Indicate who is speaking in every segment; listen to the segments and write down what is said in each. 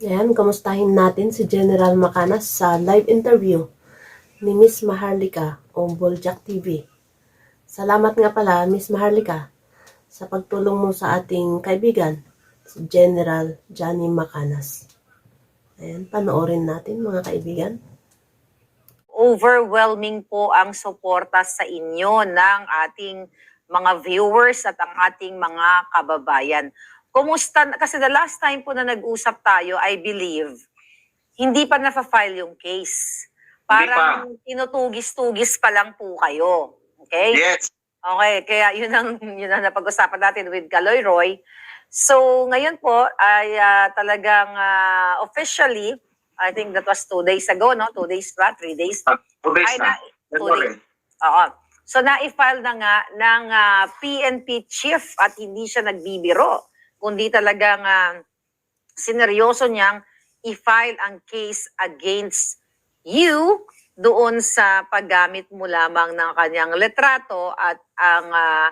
Speaker 1: Ayan, kamustahin natin si General Macanas sa live interview ni Miss Maharlika o Boljak TV. Salamat nga pala, Miss Maharlika, sa pagtulong mo sa ating kaibigan, si General Johnny Macanas. Ayan, panoorin natin mga kaibigan.
Speaker 2: overwhelming po ang suporta sa inyo ng ating mga viewers at ang ating mga kababayan. Kumusta, kasi the last time po na nag-usap tayo, I believe, hindi pa na-file yung case. Parang tinutugis-tugis pa lang po kayo. Okay?
Speaker 3: Yes.
Speaker 2: Okay, kaya yun ang, yun ang napag-usapan natin with Kaloy Roy. So, ngayon po ay ah, talagang ah, officially, I think that was two days ago, no? Two days pa, three days.
Speaker 3: Uh, two days
Speaker 2: Ay,
Speaker 3: na.
Speaker 2: na- two days. Oo. So, na-file na nga ng ah, PNP chief at hindi siya nagbibiro, kundi talagang ah, sineryoso niyang i-file ang case against you doon sa paggamit mo lamang ng kanyang letrato at ang ah,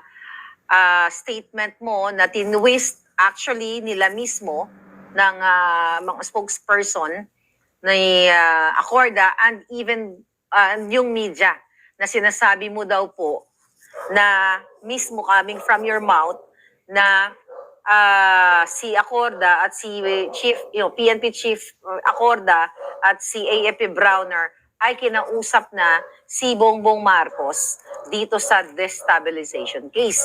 Speaker 2: ah, statement mo na tinwist actually nila mismo ng ah, mga spokesperson ni ah, Accorda and even ah, yung media na sinasabi mo daw po na mismo coming from your mouth na ah, si Accorda at si Chief, you know, PNP Chief uh, Accorda at si AFP Browner ay kinausap na si Bongbong Marcos dito sa destabilization case.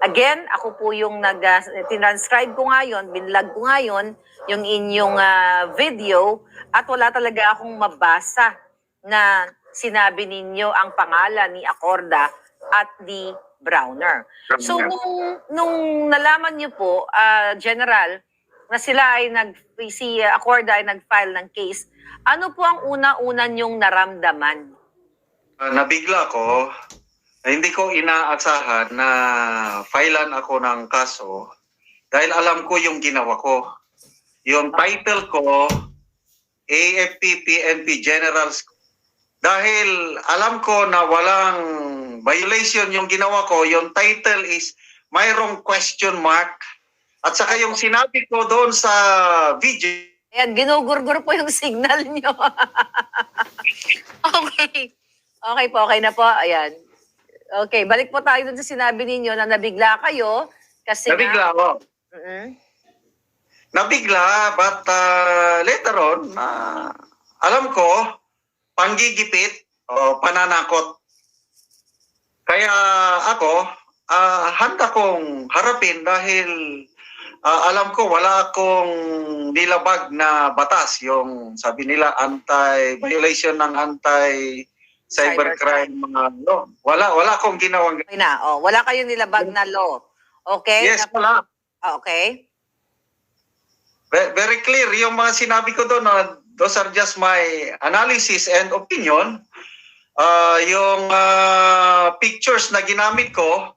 Speaker 2: Again, ako po yung nag uh, tinranscribe ko ngayon, binlag ko ngayon yung inyong ah, video at wala talaga akong mabasa na sinabi ninyo ang pangalan ni Accorda at ni Browner. So nung nung nalaman niyo po, ah, General, na sila ay nag si Accorda ay nag-file ng case, ano po ang una-una niyong naramdaman?
Speaker 3: Uh, nabigla ko. Hindi ko inaasahan na filean ako ng kaso dahil alam ko yung ginawa ko. Yung title ko, AFP PNP Generals. Dahil alam ko na walang violation yung ginawa ko, yung title is mayroong question mark. At saka yung sinabi ko doon sa video,
Speaker 2: Ayan, ginugurgur po yung signal niyo. okay. Okay po, okay na po. Ayan. Okay, balik po tayo dun sa sinabi ninyo na nabigla kayo kasi
Speaker 3: nabigla ako.
Speaker 2: nga, Mhm.
Speaker 3: Nabigla, but uh, later on, uh, alam ko, panggigipit o pananakot. Kaya ako, ah, handa kong harapin dahil ah, alam ko wala akong nilabag na batas. Yung sabi nila anti-violation ng anti-cybercrime mga no. Wala, wala akong ginawang
Speaker 2: Okay na. Oh, wala kayong nilabag na law. Okay?
Speaker 3: Yes, wala.
Speaker 2: Ah, Okay.
Speaker 3: Ve- Very clear yung mga sinabi ko doon. na those are just my analysis and opinion. Ah, yung ah, pictures na ginamit ko,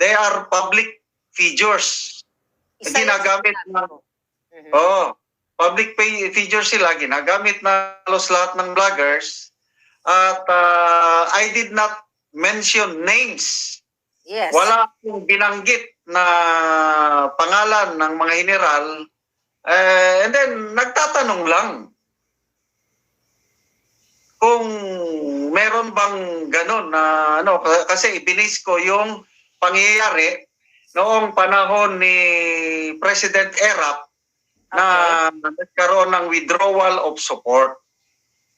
Speaker 3: they are public figures.
Speaker 2: Isa
Speaker 3: Ginagamit
Speaker 2: mo. Mhm.
Speaker 3: Oh, public pay- figures sila. Ginagamit na halos lahat ng vloggers. At ah, I did not mention names.
Speaker 2: Yes.
Speaker 3: Wala akong binanggit na pangalan ng mga general. Eh, and then, nagtatanong lang kung meron bang ganon na ano, kasi ibinis ko yung pangyayari noong panahon ni President Erap na nagkaroon ng withdrawal of support.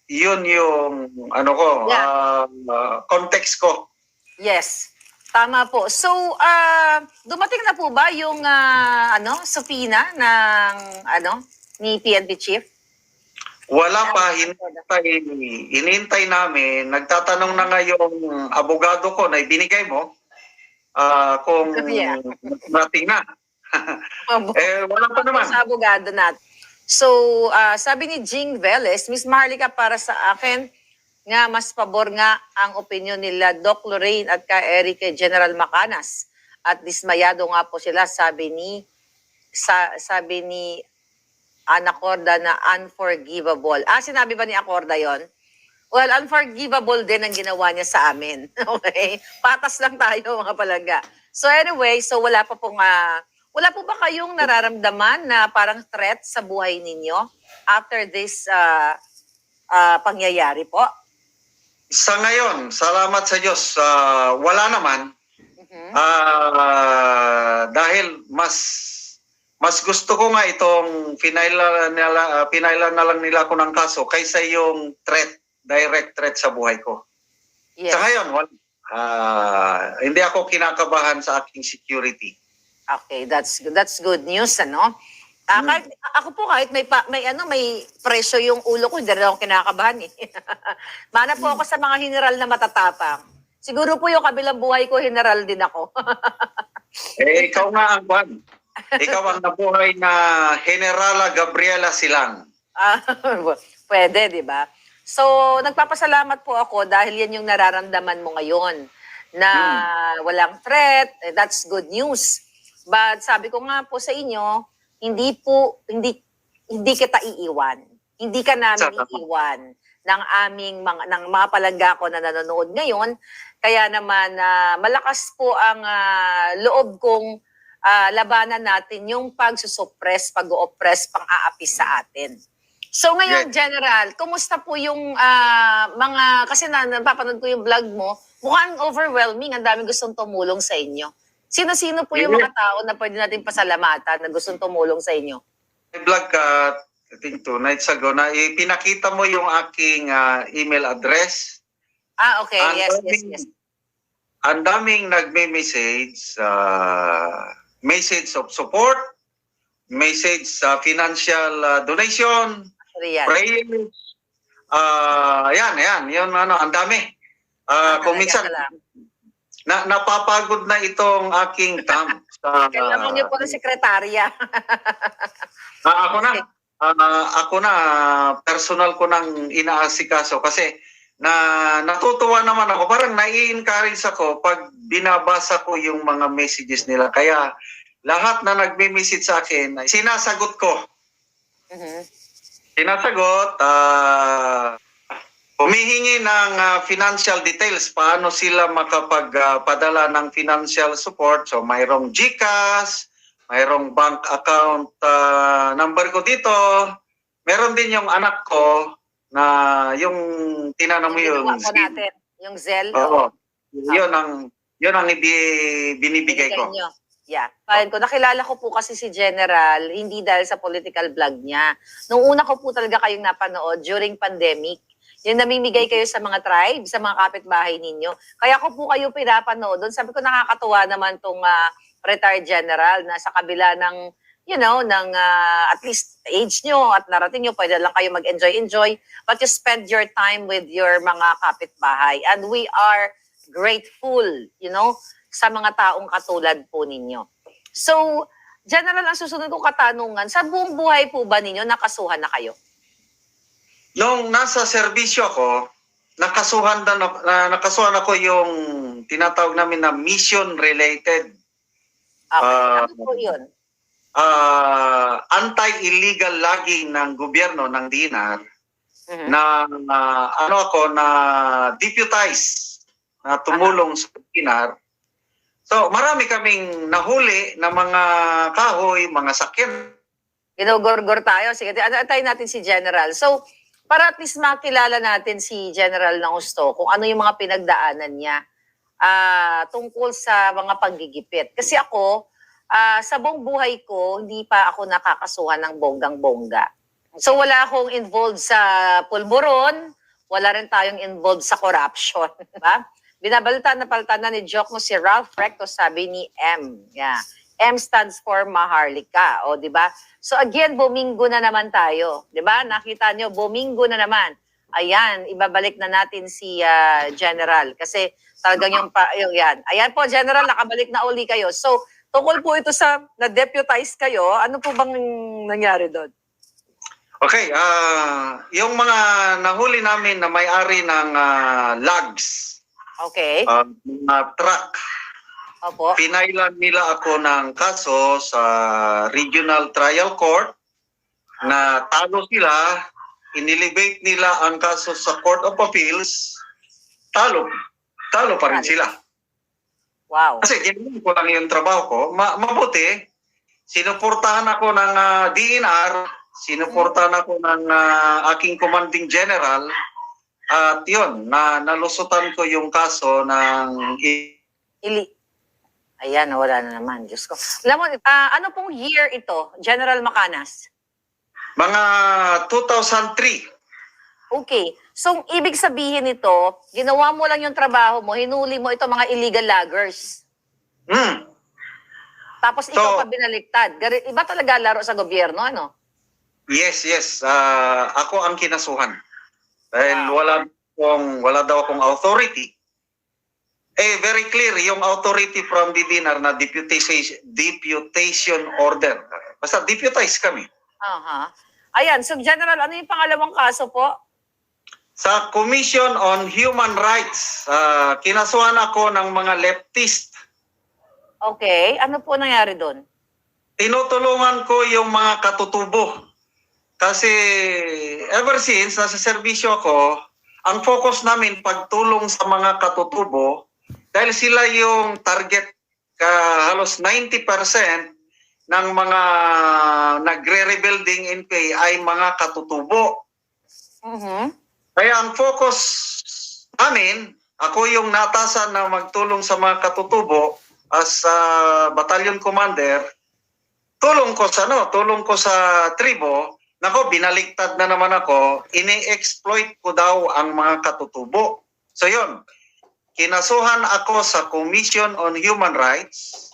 Speaker 3: Yun yung ano ko,
Speaker 2: Yeah.
Speaker 3: ah, context ko.
Speaker 2: Yes. Tama po. So, ah, dumating na po ba yung ah, ano, subpoena ng ano ni PNP chief?
Speaker 3: Wala pa, hinintay, hinintay namin. Nagtatanong na nga yung abogado ko na ibinigay mo ah, kung
Speaker 2: Yeah.
Speaker 3: nating na. eh, wala pa naman.
Speaker 2: sa abogado natin. So, ah, sabi ni Jing Veles, Miss Marlica, para sa akin, nga mas pabor nga ang opinion nila Doc Lorraine at ka Eric General Macanas. At dismayado nga po sila, sabi ni sa, sabi ni Anacorda na unforgivable. Ah, sinabi ba ni Acorda yon? Well, unforgivable din ang ginawa niya sa amin. Okay? Patas lang tayo, mga palaga. So anyway, so wala pa pong ah, Wala po ba kayong nararamdaman na parang threat sa buhay ninyo after this ah, ah, pangyayari po?
Speaker 3: Sa ngayon, salamat sa Diyos, ah, wala naman.
Speaker 2: Mhm.
Speaker 3: Ah, dahil mas mas gusto ko nga itong pinaila nila ah, pinaila na lang nila ako ng kaso kaysa yung threat, direct threat sa buhay ko.
Speaker 2: Yes.
Speaker 3: Sa ngayon. Ah, hindi ako kinakabahan sa aking security.
Speaker 2: Okay, that's that's good news ano.
Speaker 3: Hmm.
Speaker 2: kahit, ako po kahit may pa, may ano may presyo yung ulo ko, hindi rin ako kinakabahan eh. Mana po ako sa mga general na matatapang. Siguro po yung kabilang buhay ko, general din ako.
Speaker 3: Eh, ikaw nga ang kwan. Ikaw ang nabuhay na Generala Gabriela Silang.
Speaker 2: Ah, pwede, di ba? So, nagpapasalamat po ako dahil yan yung nararamdaman mo ngayon na walang threat. Eh, That's good news. But sabi ko nga po sa inyo, hindi po, hindi, hindi kita iiwan. Hindi ka namin
Speaker 3: Saka-
Speaker 2: iiwan ng aming mga, ng mga palangga ko na nanonood ngayon. Kaya naman, ah, malakas po ang ah, loob kong ah, labanan natin yung pagsusuppress, pag-oppress, pang-aapi sa atin. So ngayon, General, kumusta po yung ah, mga, kasi na, napapanood ko yung vlog mo, mukhang overwhelming, ang dami gustong tumulong sa inyo. Sino-sino po yung mga tao na pwede natin pasalamatan na gustong tumulong sa inyo?
Speaker 3: May vlog ka, I think two nights ago, na ipinakita mo yung aking ah, email address.
Speaker 2: Ah, okay.
Speaker 3: Ang
Speaker 2: yes, yes,
Speaker 3: daming-
Speaker 2: yes.
Speaker 3: Ang daming nagme-message, ah, message of support, message sa financial ah, donation,
Speaker 2: yan.
Speaker 3: prayers. Ah, yan, yan, yun ano, ang dami. Ah, kung minsan na, napapagod na itong aking thumb sa
Speaker 2: Kailangan niyo po ng sekretarya.
Speaker 3: Ah, ako na. Ah, ako na personal ko nang inaasikaso kasi na natutuwa naman ako. Parang nai-encourage ako pag binabasa ko yung mga messages nila. Kaya lahat na nagme-message sa akin sinasagot ko.
Speaker 2: Mhm.
Speaker 3: sinasagot ah humihingi ng ah, financial details paano sila makapagpadala ng financial support. So mayroong GCash mayroong bank account ah, number ko dito. Meron din yung anak ko na yung tinanong mo yun
Speaker 2: Ginawa po natin. Yung Zell.
Speaker 3: oo yun ang yun ang ibi- binibigay ko
Speaker 2: nyo. Yeah. Fine ko. Nakilala ko po kasi si General, hindi dahil sa political vlog niya. Nung una ko po talaga kayong napanood during pandemic, yung namimigay kayo sa mga tribe, sa mga kapitbahay ninyo. Kaya ko po kayo pinapanood doon. Sabi ko nakakatuwa naman tong ah, retired general na sa kabila ng you know, ng ah, at least age nyo at narating nyo, pwede lang kayo mag-enjoy-enjoy, but you spend your time with your mga kapitbahay. And we are grateful, you know, sa mga taong katulad po ninyo. So, General, ang susunod kong katanungan, sa buong buhay po ba ninyo nakasuhan na kayo?
Speaker 3: Nung nasa serbisyo ako, nakasuhan na, na nakasuhan ako yung tinatawag namin na mission related
Speaker 2: Okay,
Speaker 3: Ah,
Speaker 2: ano po yun?
Speaker 3: Ah, anti-illegal logging ng gobyerno ng dinar
Speaker 2: Mhm.
Speaker 3: na na- ano ako na deputize na tumulong sa dinar. So marami kaming nahuli na mga kahoy, mga sakyan.
Speaker 2: Ginugorgor tayo. Sige, ano antayin natin si General. So, para at least makilala natin si General ng gusto, kung ano yung mga pinagdaanan niya ah, tungkol sa mga panggigipit. Kasi ako, ah, sa buong buhay ko, hindi pa ako nakakasuhan ng bonggang-bongga. So wala akong involved sa pulburon, wala rin tayong involved sa corruption. Diba? Binabalita na palta na ni Joke mo si Ralph Recto, sabi ni M. Yeah. M stands for Maharlika. O, di ba? So again, bumingo na naman tayo. Di ba? Nakita nyo, bumingo na naman. Ayan, ibabalik na natin si ah, General. Kasi talagang yung, pa, yung yan. Ayan po, General, nakabalik na uli kayo. So, tungkol po ito sa na-deputize kayo, ano po bang nangyari doon?
Speaker 3: Okay, ah yung mga nahuli namin na may-ari ng ah, logs,
Speaker 2: Okay.
Speaker 3: ah, mga truck,
Speaker 2: Opo.
Speaker 3: pinailan nila ako ng kaso sa Regional Trial Court na talo sila, inelevate nila ang kaso sa Court of Appeals, talo, talo pa rin sila.
Speaker 2: Wow.
Speaker 3: Kasi ginawa ko lang yung trabaho ko, ma- mabuti, sinuportahan ako ng ah, DNR, sinuportahan ako ng ah, aking commanding general, at yun, na nalusutan ko yung kaso ng
Speaker 2: Ili. Ayan, wala na naman. Diyos ko. Alam mo, ah, ano pong year ito, General Macanas?
Speaker 3: mga 2003.
Speaker 2: Okay. So, ibig sabihin nito, ginawa mo lang yung trabaho mo, hinuli mo ito mga illegal loggers.
Speaker 3: Hmm.
Speaker 2: Tapos
Speaker 3: So-
Speaker 2: ikaw pa binaliktad. Iba talaga laro sa gobyerno, ano?
Speaker 3: Yes, yes. Ah, ako ang kinasuhan. Dahil
Speaker 2: Wow.
Speaker 3: wala akong, wala daw akong authority. Eh, very clear yung authority from the dinner na deputation, deputation order. Basta deputize kami.
Speaker 2: Aha. Ayan, so General, ano yung pangalawang kaso po?
Speaker 3: Sa Commission on Human Rights, ah, kinasuhan ako ng mga leftist.
Speaker 2: Okay, ano po nangyari doon?
Speaker 3: Tinutulungan ko yung mga katutubo. Kasi ever since nasa serbisyo ako, ang focus namin pagtulong sa mga katutubo dahil sila yung target ka halos 90% ng mga nagre-rebuilding NPA ay mga katutubo.
Speaker 2: Mhm.
Speaker 3: Kaya ang focus namin, ako yung natasan na magtulong sa mga katutubo as a battalion commander, tulong ko sa no, tulong ko sa tribo, nako binaliktad na naman ako, ini-exploit ko daw ang mga katutubo. So yun, kinasuhan ako sa Commission on Human Rights,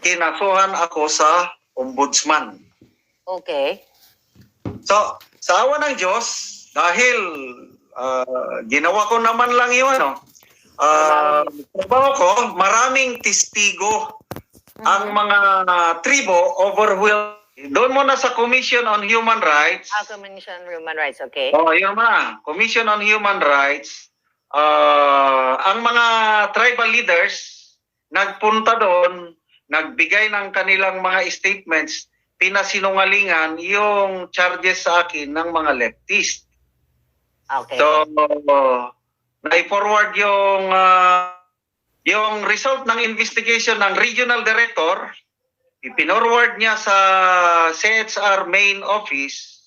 Speaker 3: kinasuhan ako sa Ombudsman.
Speaker 2: Okay.
Speaker 3: So, sa awa ng Diyos, dahil ah, ginawa ko naman lang yun, ano, ah, trabaho ko, maraming testigo ang mga tribo overwhelmed. Doon muna sa Commission on Human Rights.
Speaker 2: Ah, Commission on Human Rights, okay.
Speaker 3: Oh, yun na. Commission on Human Rights. ah, ang mga tribal leaders nagpunta doon, nagbigay ng kanilang mga statements, pinasinungalingan yung charges sa akin ng mga leftist.
Speaker 2: Okay.
Speaker 3: So, na-forward yung ah, yung result ng investigation ng regional director, ipinorward niya sa CHR main office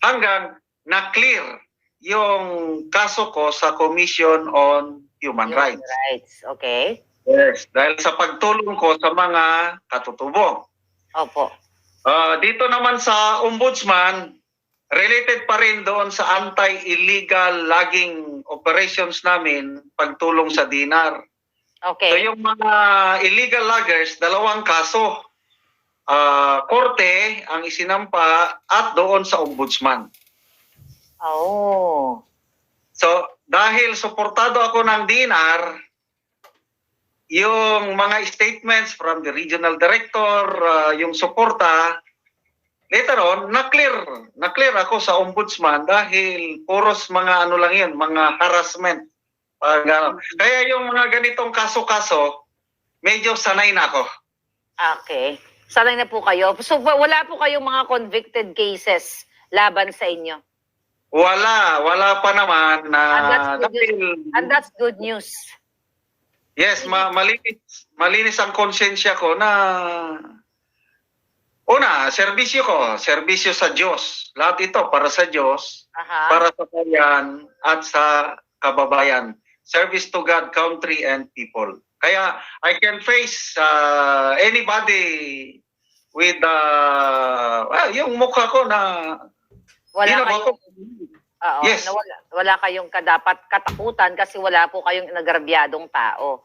Speaker 3: hanggang na-clear yung kaso ko sa Commission on Human
Speaker 2: Human
Speaker 3: Rights.
Speaker 2: Rights, okay.
Speaker 3: Yes, dahil sa pagtulong ko sa mga katutubo.
Speaker 2: Opo.
Speaker 3: Ah, dito naman sa ombudsman, related pa rin doon sa anti-illegal logging operations namin, pagtulong sa dinar. So
Speaker 2: Okay.
Speaker 3: yung mga illegal loggers, dalawang kaso. Ah, korte ang isinampa at doon sa ombudsman.
Speaker 2: Oh.
Speaker 3: So dahil suportado ako ng DNR, yung mga statements from the regional director, ah, yung suporta, later on, na-clear. Na-clear ako sa ombudsman dahil puros mga ano lang yun, mga harassment. Ano. Kaya yung mga ganitong kaso-kaso, medyo sanay na ako.
Speaker 2: Okay. Sanay na po kayo. So, wa- wala po kayong mga convicted cases laban sa inyo.
Speaker 3: Wala, wala pa naman na
Speaker 2: And that's good
Speaker 3: dahil,
Speaker 2: And that's good news.
Speaker 3: yes, ma- malinis, malinis ang konsensya ko na serbisyo ko, serbisyo sa Diyos. Lahat ito para sa Diyos,
Speaker 2: Aha.
Speaker 3: para sa bayan at sa kababayan. Service to God, country, and people. Kaya I can face uh, anybody with uh, well, yung mukha ko na
Speaker 2: wala
Speaker 3: ko.
Speaker 2: oo,
Speaker 3: Yes.
Speaker 2: na wala, wala kayong kadapat katakutan kasi wala po kayong nagrabyadong tao.